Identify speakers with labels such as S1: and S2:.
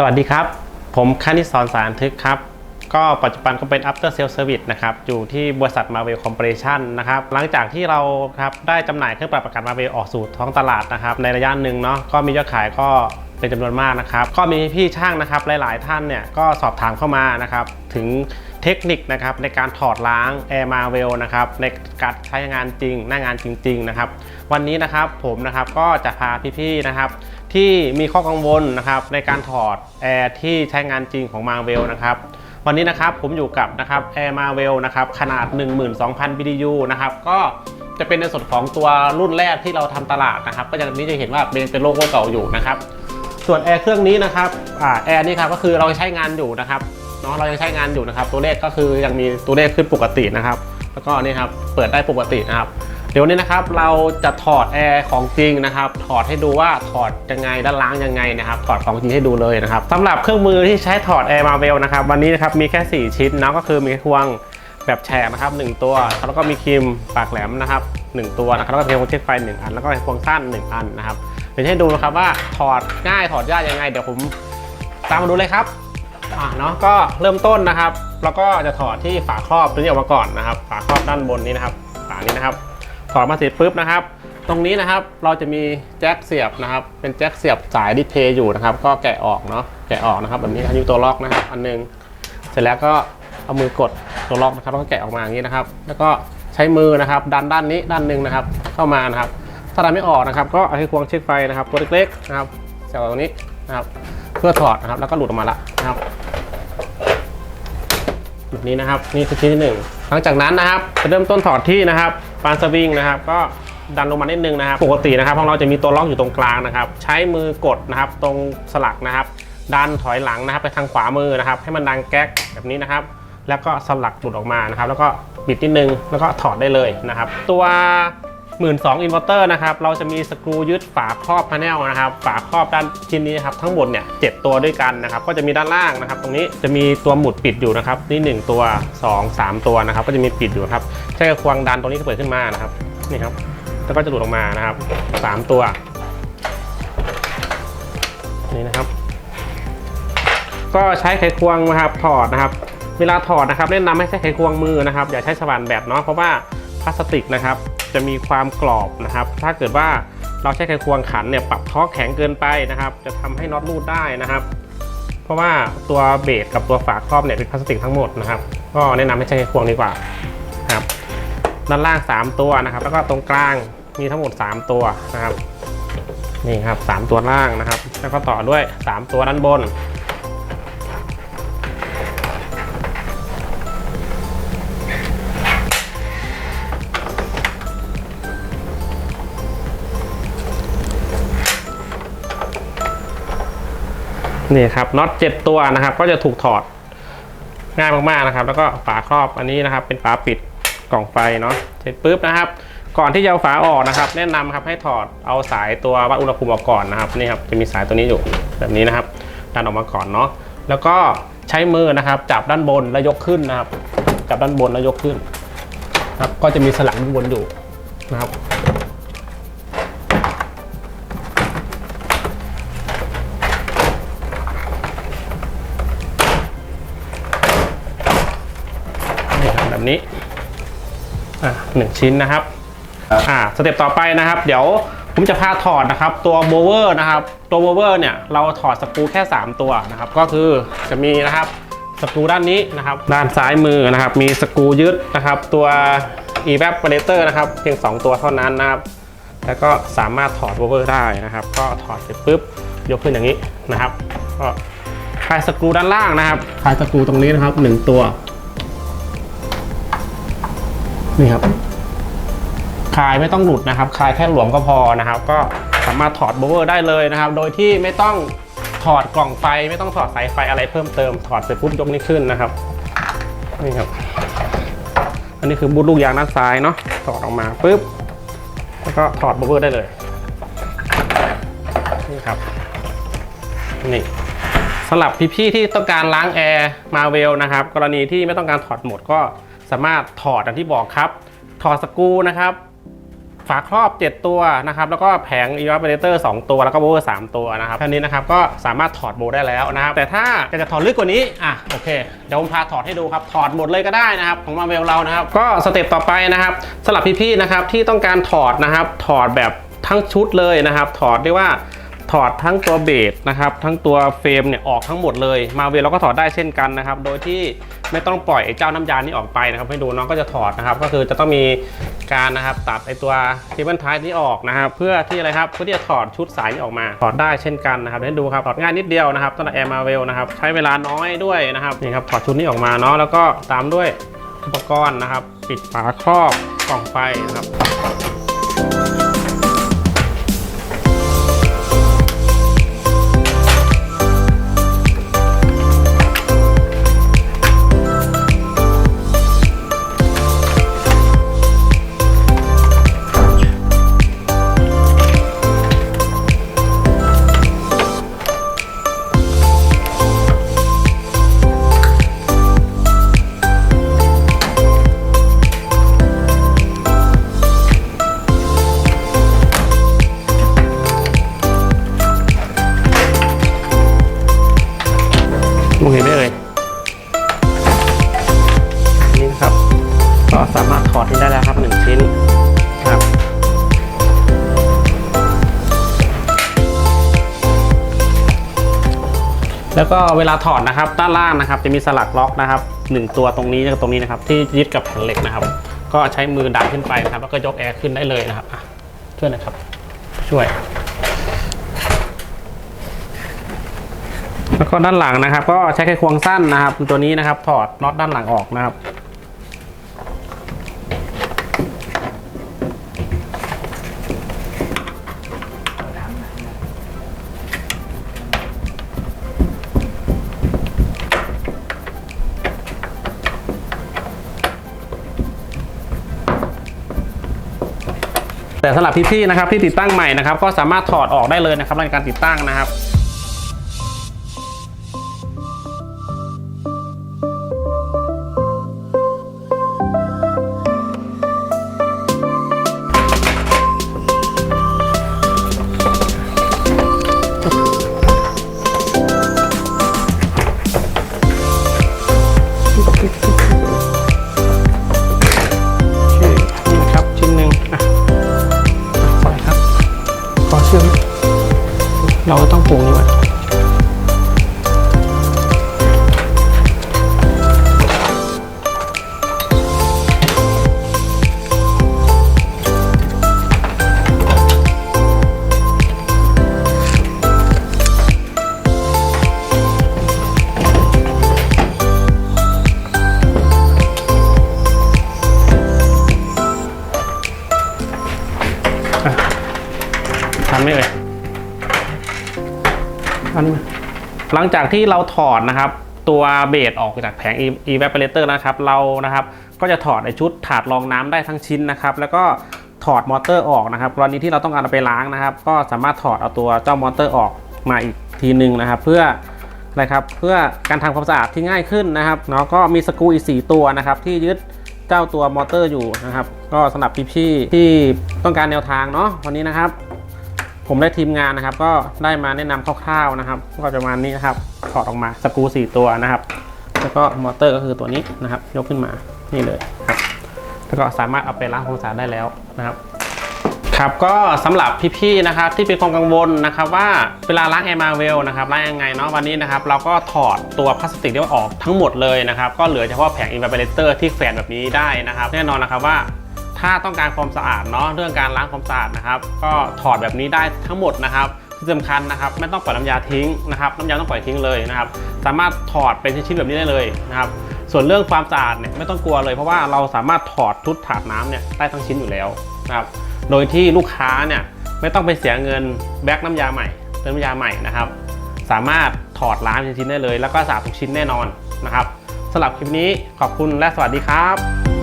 S1: สวัสดีครับ ผมคณิตสอนสารทึกครับ ก็ปัจจุบันก็เป็น after sales service นะครับ อยู่ที่บริษัท Marvel Corporation นะครับ หลังจากที่เราครับได้จำหน่ายเครื่องปรับอากาศ Marvel ออกสู่ท้องตลาดนะครับ ในระยะหนึ่งเนาะก็มียอดขายก็ เป็นจำนวนมากนะครับ ก็มีพี่ช่างนะครับหลาย ๆ ท่านเนี่ยก็สอบถามเข้ามานะครับถึงเทคนิคนะครับในการถอดล้าง Air Marvel นะครับในการใช้งานจริงหน้างานจริง ๆ นะครับ วันนี้นะครับผมนะครับก็จะพาพี่ ๆ นะครับที่มีข้อกังวลนะครับในการถอดแอร์ที่ใช้งานจริงของ Marvel นะครับวันนี้นะครับผมอยู่กับนะครับ Air Marvel นะครับขนาด 12,000 BTU นะครับก็จะเป็นในส่วนของตัวรุ่นแรกที่เราทำตลาดนะครับ ก็จะนี้จะเห็นว่าเป็นเป็นโลโก้เก่าอยู่นะครับ ส่วนแอร์เครื่องนี้นะครับอแอร์นี่ครับก็คือเราใช้งานอยู่นะครับเนาะเรายังใช้งานอยู่นะครับ ตัวเลขก็คือยังมีตัวเลขขึ้นปกตินะครับ แล้วก็นี่ครับเปิดได้ปกตินะครับเดี๋ยวนี้นะครับเราจะถอดแอร์ของจริงนะครับ ถอดให้ดูว่าถอดยังไงด้านล้างยังไงนะครับ ถอดของจริงให้ดูเลยนะครับสำหรับเครื่องมือที่ใช้ถอดแอร์มาเวลนะครับวันนี้นะครับมีแค่ 4 ชิ้นนะก็คือมีควงแบบแฉกนะครับ 1 ตัว แล้วก็มีครีมปากแหลมนะครับ 1 ตัวนะครับแล้วก็มีควงเช็คไฟ1อันแล้วก็ควงสั้น 1 อันนะครับ ดี๋ยวให้ดูนะครับว่าถอดง่ายถอดยากยังไง เดี๋ยวผมตามมาดูเลยครับอ่าเนาะก็เริ่มต้นนะครับ แล้วก็จะถอดที่ฝาครอบตัวนี้ออกมาก่อนนะครับ ฝาครอบด้านบนนี้นะครับ ฝานี้นะครับ ถอดมาเสร็จปุ๊บนะครับ ตรงนี้นะครับเราจะมีแจ็คเสียบนะครับ เป็นแจ็คเสียบสายดิสเพย์อยู่นะครับ ก็แกะออกเนาะแกะออกนะครับแบบนี้อันนี้ตัวล็อกนะครับ อันหนึงเสร็จแล้วก็เอามือกดตัวล็อกนะครับแล้วก็แกะออกมาอย่างนี้นะครับ แล้วก็ใช้มือนะครับ ดันด้านนี้ด้านหนึ่งนะครับ เข้ามานะครับ ถ้าดันไม่ออกนะครับ ก็เอาที่ควงเช็คไฟนะครับตัวเล็กๆนะครับเสียบตรงนี้นะครับ เพื่อถอดนะครับ แล้วก็หลุดออกมาละนะครับแบบนี้นะครับ นี่คือชิ้นที่หนึ่งหลังจากนั้นนะครับจะเริ่มต้นถอดที่นะครับปานสวิงนะครับ ก็ดันลงมานิดนึงนะครับ ปกตินะครับของเราจะมีตัวล็อกอยู่ตรงกลางนะครับ ใช้มือกดนะครับ ตรงสลักนะครับ ดันถอยหลังนะครับ ไปทางขวามือนะครับ ให้มันดังแก๊กแบบนี้นะครับ แล้วก็สลักหลุดออกมานะครับ แล้วก็บิดนิดนึงแล้วก็ถอดได้เลยนะครับ ตัว 1 2 0 0 0อินเวอร์เตอร์นะครับ เราจะมีสกรูยึดฝาครอบพาเนลนะครับ ฝาครอบด้านชิ้นนี้นะครับ ทั้งหมดเนี่ยเจ็ดตัวด้วยกันนะครับ ก็จะมีด้านล่างนะครับ ตรงนี้จะมีตัวหมุดปิดอยู่นะครับ นี่ 1 ตัว 2 3 ตัวนะครับ ก็จะมีปิดอยู่ครับ ใช้กระควงดันตรงนี้ก็เปิดขึ้นมานะครับ นี่ครับ แล้วก็จะหลุดออกมานะครับ 3 ตัว นี่นะครับ ก็ใช้ไขควงนะครับ ถอดนะครับ เวลาถอดนะครับแนะนำให้ใช้ไขควงมือนะครับ อย่าใช้สว่านแบบเนาะ เพราะว่าพลาสติกนะครับ จะมีความกรอบนะครับ ถ้าเกิดว่าเราใช้ไขควงขันเนี่ยปรับท้อแข็งเกินไปนะครับ จะทำให้น็อตรูดได้นะครับ เพราะว่าตัวเบสกับตัวฝาครอบเนี่ยเป็นพลาสติกทั้งหมดนะครับ ก็แนะนำให้ใช้ไขควงดีกว่าครับ ด้านล่าง 3 ตัวนะครับ แล้วก็ตรงกลางมีทั้งหมด 3 ตัวนะครับนี่ครับ 3 ตัวล่างนะครับ แล้วก็ต่อด้วย 3 ตัวด้านบน นี่ครับน็อต7ตัวนะครับ ก็จะถูกถอดง่ายมากๆนะครับ แล้วก็ฝาครอบอันนี้นะครับ เป็นฝาปิดกล่องไฟเนาะเสร็จปุ๊บนะครับ ก่อนที่จะเอาฝาออกนะครับ แนะนำครับให้ถอดเอาสายตัววัดอุณหภูมิออกก่อนนะครับนี่ครับจะมีสายตัวนี้อยู่แบบนี้นะครับดันออกมาก่อนเนาะแล้วก็ใช้มือนะครับจับด้านบนแล้วยกขึ้นนะครับ จับด้านบนแล้วยกขึ้นครับก็จะมีสลักด้านบนอยู่นะครับ นี้อะหนึ่งชิ้นนะครับอ่าสเต็ปต่อไปนะครับ เดี๋ยวผมจะพาถอดนะครับ ตัวโบเวอร์นะครับ ตัวโบเวอร์เนี่ยเราถอดสกรูแค่ 3 ตัวนะครับ ก็คือจะมีนะครับสกรูด้านนี้นะครับ ด้านซ้ายมือนะครับ มีสกรูยึดนะครับ ตัว evaporator นะครับ เพียง 2 ตัวเท่านั้นนะครับ แล้วก็สามารถถอดโบเวอร์ได้นะครับ ก็ถอดเสร็จปุ๊บยกขึ้นอย่างนี้นะครับ ก็คลายสกรูด้านล่างนะครับคลายสกรูตรงนี้นะครับ 1 ตัว นี่ครับ คลายไม่ต้องหลุดนะครับ คลายแค่หลวมก็พอนะครับ ก็สามารถถอดโบเวอร์ได้เลยนะครับ โดยที่ไม่ต้องถอดกล่องไฟไม่ต้องถอดสายไฟอะไรเพิ่มเติม ถอดเสร็จปุ๊บยกนี้ขึ้นนะครับ นี่ครับ อันนี้คือบูทลูกยางด้านซ้ายเนาะ ถอดออกมาปุ๊บ แล้วก็ถอดโบเวอร์ได้เลย นี่ครับ นี่สำหรับพี่ๆที่ต้องการล้างแอร์มาเวลนะครับ กรณีที่ไม่ต้องการถอดหมดก็ สามารถถอดอย่างที่บอกครับ ถอดสกูนะครับ ฝาครอบ 7 ตัวนะครับ แล้วก็แผง evaporator 2ตัว แล้วก็โบเวอร์3ตัวนะครับแค่นี้นะครับก็สามารถถอดโบได้แล้วนะครับ แต่ถ้าอยากจะถอดลึกกว่านี้ อะโอเค เดี๋ยวผมพาถอดให้ดูครับ ถอดหมดเลยก็ได้นะครับ ของมาเวลเรานะครับ ก็สเต็ปต่อไปนะครับสำหรับพี่ๆนะครับที่ต้องการถอดนะครับ ถอดแบบทั้งชุดเลยนะครับ ถอดได้ว่า ถอดทั้งตัวเบสนะครับทั้งตัวเฟรมเนี่ยออกทั้งหมดเลย มาเวลเราก็ถอดได้เช่นกันนะครับ โดยที่ไม่ต้องปล่อยไอ้เจ้าน้ำยานี้ออกไปนะครับให้ดูน้องก็จะถอดนะครับ ก็คือจะต้องมีการนะครับตัดไอ้ตัวเคเบิลไทนี้ออกนะครับ เพื่อที่อะไรครับเพื่อที่จะถอดชุดสายนี้ออกมา ถอดได้เช่นกันนะครับให้ดูครับถอดง่ายนิดเดียวนะครับตั้งแต่แอร์มาเวลนะครับใช้เวลาน้อยด้วยนะครับนี่ครับถอดชุดนี้ออกมาเนาะแล้วก็ตามด้วยอุปกรณ์นะครับ ปิดฝาครอบกล่องไฟนะครับ แล้วก็เวลาถอดนะครับด้านล่างนะครับจะมีสลักล็อกนะครับหนึ่งตัวตรงนี้กับตรงนี้นะครับที่ยึดกับแผ่นเหล็กนะครับ ก็ใช้มือดันขึ้นไปนะครับ แล้วก็ยกแอร์ขึ้นได้เลยนะครับช่วยนะครับ ช่วย แล้วก็ด้านหลังนะครับ ก็ใช้แค่ควงสั้นนะครับ ตัวนี้นะครับถอดน็อตด้านหลังออกนะครับ แต่สำหรับพี่ๆนะครับที่ติดตั้งใหม่นะครับก็สามารถถอดออกได้เลยนะครับในการติดตั้งนะครับ ทันไหมเอ่ยทันไหมหลังจากที่เราถอดนะครับ ตัวเบสออกจากแผง evaporator นะครับ เรานะครับ ก็จะถอดในชุดถาดรองน้ำได้ทั้งชิ้นนะครับ แล้วก็ถอดมอเตอร์ออกนะครับกรณีที่เราต้องการเอาไปล้างนะครับ ก็สามารถถอดเอาตัวเจ้ามอเตอร์ออกมาอีกทีหนึ่งนะครับ เพื่ออะไรครับเพื่อการทำความสะอาดที่ง่ายขึ้นนะครับเนาะก็มีสกรูอีก 4 ตัวนะครับ ที่ยึดเจ้าตัวมอเตอร์อยู่นะครับ ก็สำหรับพี่ๆที่ต้องการแนวทางเนาะวันนี้นะครับ ผมได้ทีมงานนะครับ ก็ได้มาแนะนำคร่าวๆนะครับก็ประมาณนี้นะครับถอดออกมาสกรู4ตัวนะครับ แล้วก็มอเตอร์ก็คือตัวนี้นะครับ ยกขึ้นมานี่เลยครับ แล้วก็สามารถเอาไปล้างความสะอาดได้แล้วนะครับครับก็สำหรับพี่ๆนะครับที่เป็นความกังวลนะครับว่าเวลาล้างแอร์มาเวลนะครับล้างยังไงเนาะวันนี้นะครับเราก็ถอดตัวพลาสติกที่ว่าออกทั้งหมดเลยนะครับ ก็เหลือเฉพาะแผง evaporator ที่แขวนแบบนี้ได้นะครับ แน่นอนนะครับว่า ถ้าต้องการความสะอาดเนาะเรื่องการล้างความสะอาดนะครับก็ถอดแบบนี้ได้ทั้งหมดนะครับที่สำคัญนะครับไม่ต้องปล่อยน้ำยาทิ้งนะครับน้ำยาต้องปล่อยทิ้งเลยนะครับ สามารถถอดเป็นชิ้นๆแบบนี้ได้เลยนะครับส่วนเรื่องความสะอาดเนี่ยไม่ต้องกลัวเลยเพราะว่าเราสามารถถอดชุดถาดน้ำเนี่ยได้ทั้งชิ้นอยู่แล้วนะครับโดยที่ลูกค้าเนี่ยไม่ต้องไปเสียเงินแบกน้ำยาใหม่เติมน้ำยาใหม่นะครับ สามารถถอดล้างชิ้นๆได้เลย แล้วก็สะอาดทุกชิ้นแน่นอนนะครับสำหรับคลิปนี้ขอบคุณและสวัสดีครับ